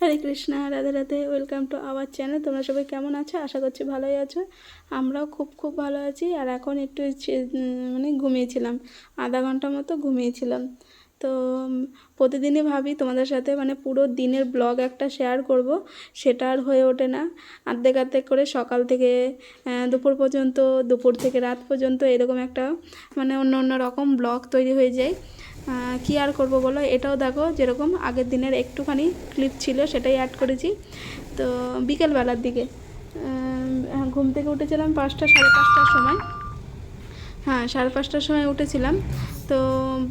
Hare Krishna, Radhe Radhe welcome to our channel তোমরা সবাই কেমন আছো? আশা করছি ভালোই আছো। আমরাও খুব খুব ভালো আছি। আর এখন একটু মানে ঘুমিয়েছিলাম। আধা ঘণ্টা মতো ঘুমিয়েছিলাম। তো প্রতিদিনই ভাবি তোমাদের সাথে মানে পুরো দিনের ব্লগ একটা শেয়ার করব। সেটা আর হয়ে ওঠে না। আর্ধেক আর্ধেক করে সকাল থেকে দুপুর পর্যন্ত, দুপুর থেকে রাত পর্যন্ত এরকম একটা মানে অন্য অন্য রকম ব্লগ তৈরি হয়ে যায়। কি আর করব বলো? এটাও দেখো, যেরকম আগের দিনের একটুখানি ক্লিপ ছিল, সেটাই অ্যাড করেছি। তো বিকেলবেলার দিকে ঘুম থেকে উঠেছিলাম পাঁচটা, সাড়ে পাঁচটার সময়। হ্যাঁ সাড়ে পাঁচটার সময় উঠেছিলাম। তো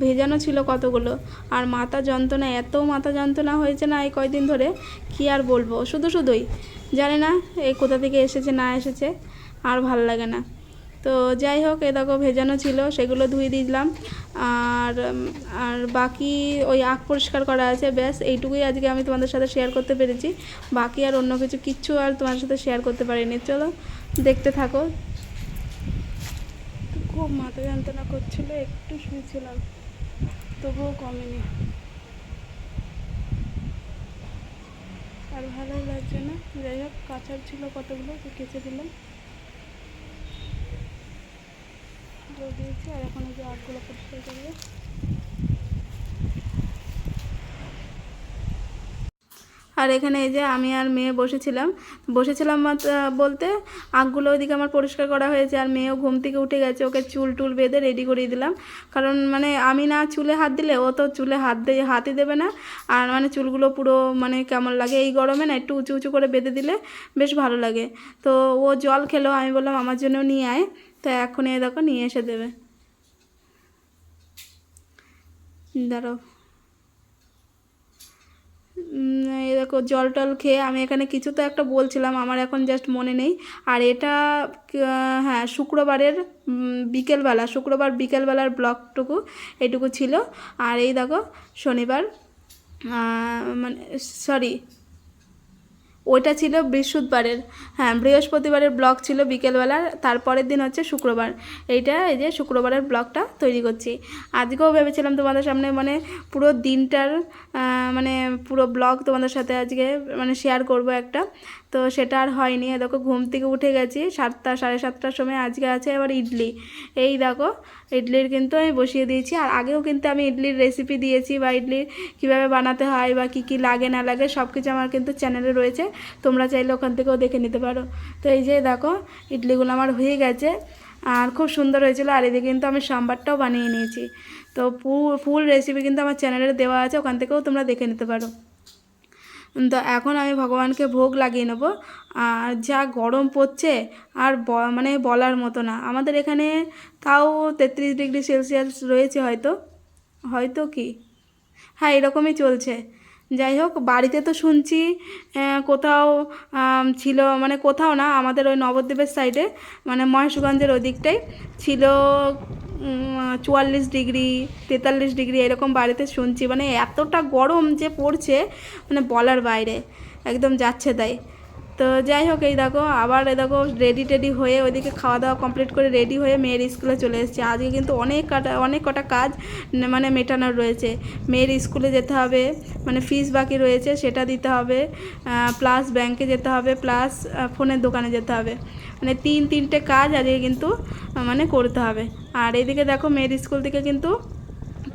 ভেজানো ছিল কতগুলো? আর মাথা যন্ত্রণা, এত মাথা যন্ত্রণা হয়েছে না এই কয়দিন ধরে? কি আর বলব? শুধু শুধুই। জানি না এই কোথা থেকে এসেছে, না এসেছে, আর ভালো লাগে না। তো যাই হোক এ দেখো ভেজানো ছিল, সেগুলো ধুয়ে দিলাম। আর আর বাকি ওই আখ পরিষ্কার করা আছে, ব্যাস, এইটুকুই আজকে আমি তোমাদের সাথে শেয়ার করতে পেরেছি। বাকি আর অন্য কিছু কিচ্ছু আর তোমার সাথে শেয়ার করতে পারিনি। চলো, দেখতে থাকো। খুব মাথা যন্ত্রণা করছিল, একটু শুয়েছিলাম, তবুও কমেনি। আর ভালোই লাগছে না? যাই হোক কাঁচার ছিল কতগুলো কেচে দিলাম। জল দিয়েছি আর এখন এই যে আগগুলো পরিষ্কার করব আর এখানে এই যে আমি আর মেয়ে বসেছিলাম। বসেছিলাম বলতে আখগুলো ওইদিকে আমার পরিষ্কার করা হয়েছে আর মেয়েও ঘুম থেকে উঠে গেছে। ওকে চুল টুল বেঁধে রেডি করিয়ে দিলাম। কারণ মানে আমি না চুলে হাত দিলে ও তো চুলে হাত দিয়ে, হাতই দেবে না। আর মানে চুলগুলো পুরো মানে কেমন লাগে এই গরমে না একটু উঁচু উঁচু করে বেঁধে দিলে বেশ ভালো লাগে। তো ও জল খেলো, আমি বললাম আমার জন্য নিয়ে আয়। তো এখন এই দেখো নিয়ে এসে দেবে। দাঁড়াও। দেখো, জল টল খেয়ে আমি এখানে কিছু তো একটা বলছিলাম, আমার এখন জাস্ট মনে নেই। আর এটা হ্যাঁ শুক্রবারের বিকেলবেলা, শুক্রবার বিকেলবেলার ব্লগটুকু এটুকু ছিল। আর এই দেখো, শনিবার মানে সরি ওইটা ছিল বৃহস্পতিবারের হ্যাঁ বৃহস্পতিবারের ব্লগ ছিল বিকেলবেলার, তারপরের দিন হচ্ছে শুক্রবার। এইটা এই যে শুক্রবারের ব্লগটা তৈরি করছি। আজকেও ভেবেছিলাম তোমাদের সামনে মানে পুরো দিনটার মানে পুরো ব্লগ তোমাদের সাথে আজকে মানে শেয়ার করব একটা। তো সেটা আর হয়নি। দেখো, ঘুম থেকে উঠে গেছি, সাতটা, সাড়ে সাতটার সময় আজকে আছে এবার ইডলি। এই দেখো, ইডলির কিন্তু আমি বসিয়ে দিয়েছি, আর আগেও কিন্তু আমি ইডলির রেসিপি দিয়েছি, বা ইডলি কীভাবে বানাতে হয়, বা কী কী লাগে, না লাগে সব কিছু আমার কিন্তু চ্যানেলে রয়েছে। তোমরা চাইলে ওখান থেকেও দেখে নিতে পারো। তো এই যে দেখো, ইডলিগুলো আমার হয়ে গেছে, আর খুব সুন্দর হয়েছিল, আর এদিকে কিন্তু আমি সাম্বারটাও বানিয়ে নিয়েছি। তো ফুল রেসিপি কিন্তু আমার চ্যানেলে দেওয়া আছে, ওখান থেকেও তোমরা দেখে নিতে পারো। তো এখন আমি ভগবানকে ভোগ লাগিয়ে নেব। আর যা গরম পড়ছে, আর মানে বলার মতো না। আমাদের এখানে তাও তেত্রিশ ডিগ্রি সেলসিয়াস রয়েছে হয়তো। হয়তো কি? হ্যাঁ এরকমই চলছে। যাই হোক, বাড়িতে তো শুনছি কোথাও ছিল মানে কোথাও না, আমাদের ওই নবদ্বীপের সাইডে মানে মহেশগঞ্জের ওদিকটাই ছিল চুয়াল্লিশ ডিগ্রি, তেতাল্লিশ ডিগ্রি এরকম বাড়িতে শুনছি। মানে এতটা গরম যে পড়ছে মানে বলার বাইরে, একদম যাচ্ছে তাই। তো যাই হোক, এই দেখো, আবার এই দেখো রেডি টেডি হয়ে ওইদিকে খাওয়া দাওয়া কমপ্লিট করে রেডি হয়ে মেয়ের স্কুলে চলে এসেছি। আজকে কিন্তু অনেক কাটা, অনেক কটা কাজ মানে মেটানোর রয়েছে। মেয়ের স্কুলে যেতে হবে মানে ফিস বাকি রয়েছে, সেটা দিতে হবে প্লাস ব্যাংকে যেতে হবে প্লাস ফোনের দোকানে যেতে হবে। মানে তিন, তিনটে কাজ আজকে কিন্তু মানে করতে হবে। আর এদিকে দেখো, মেয়ের স্কুল থেকে কিন্তু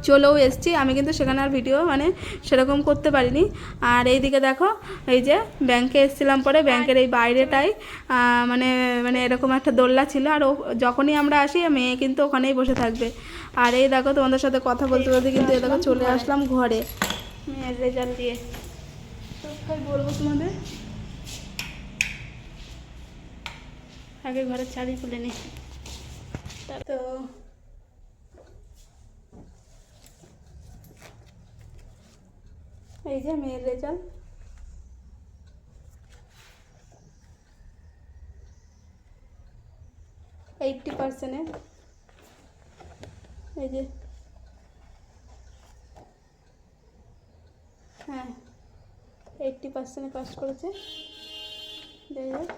চলেও এসছি। আমি কিন্তু সেখানে আর ভিডিও মানে সেরকম করতে পারিনি। আর এইদিকে দেখো, এই যে ব্যাংকে এসেছিলাম পরে ব্যাংকের এই বাইরেটাই মানে মানে এরকম একটা দোল্লা ছিল। আর ও, যখনই আমরা আসি মেয়ে কিন্তু ওখানেই বসে থাকবে। আর এই দেখো, তোমাদের সাথে কথা বলতে বলতে কিন্তু এই দেখো চলে আসলাম ঘরে। রেজাল্ট দিয়ে। বলব তোমাদের? আগে ঘরের চাবি খুলে নি। তো এই মেয়ের রেজাল্ট। এইটটি পার্সেন্টের এই যে। হ্যাঁ এইটটি পার্সেন্টে পাস করেছে। যাই হোক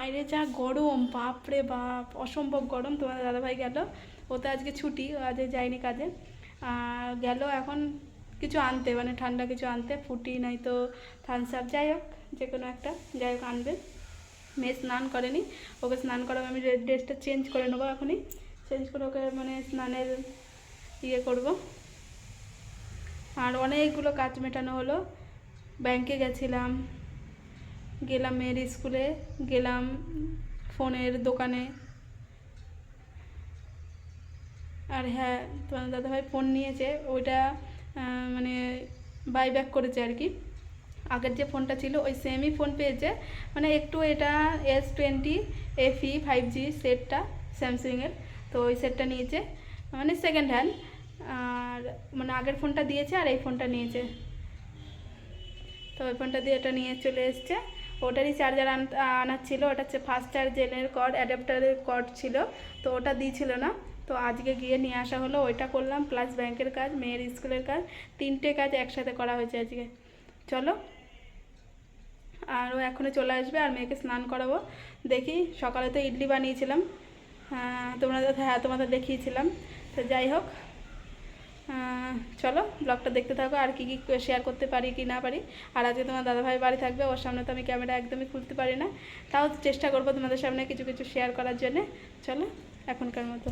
বাইরে যা গরম, বাপরে বাপ, অসম্ভব গরম। তোমাদের দাদাভাই গেল। ও তো আজকে ছুটি, ও আজকে যায়নি কাজে। গেল এখন কিছু আনতে মানে ঠান্ডা কিছু আনতে, ফুটি নয়তো থামস আপ যাই হোক, যে কোনো একটা, যাই হোক আনবে। মেয়ে স্নান করেনি। ওকে স্নান করাবো, আমি ড্রেসটা চেঞ্জ করে নেব এখনই। চেঞ্জ করে ওকে মানে স্নানের ইয়ে করব। আর অনেকগুলো কাজ মেটানো হলো। ব্যাংকে গেছিলাম। গেলাম মেয়ের স্কুলে, গেলাম ফোনের দোকানে। আর হ্যাঁ তোমার দাদাভাই ফোন নিয়েছে, ওইটা মানে বাই ব্যাক করেছে আর কি। আগের যে ফোনটা ছিল, ওই সেমই ফোন পেয়েছে। মানে একটু এটা S twenty FE five G সেটটা স্যামসাংয়ের। তো ওই সেটটা নিয়েছে মানে সেকেন্ড হ্যান্ড আর মানে আগের ফোনটা দিয়েছে আর এই ফোনটা নিয়েছে। তো ওই ফোনটা দিয়ে এটা নিয়ে চলে এসছে। ওটারই চার্জার আনার ছিল। ওটা হচ্ছে ফাস্ট চার্জের কর্ড অ্যাডাপ্টারের কর্ড ছিল। তো ওটা দিয়েছিল না। তো আজকে গিয়ে নিয়ে আসা হলো। ওইটা করলাম প্লাস ব্যাংকের কাজ মেয়ের স্কুলের কাজ। তিনটে কাজ একসাথে করা হয়েছে আজকে। চলো। আর ও এখনই চলে আসবে আর মেয়েকে স্নান করাবো। দেখি সকালে তো ইডলি বানিয়েছিলাম। আহ, তোমরা হ্যাঁ তোমাদের দেখিয়েছিলাম। তো যাই হোক। চলো ব্লগটা দেখতে থাকো, আর কি কি শেয়ার করতে পারি কি না পারি। আর আজকে তোমার দাদাভাই বাড়ি থাকবে, ওর সামনে তো আমি ক্যামেরা একদমই খুলতে পারি না। তাও চেষ্টা করব তোমাদের সামনে কিছু কিছু শেয়ার করার জন্যে। চলো, এখনকার মতো।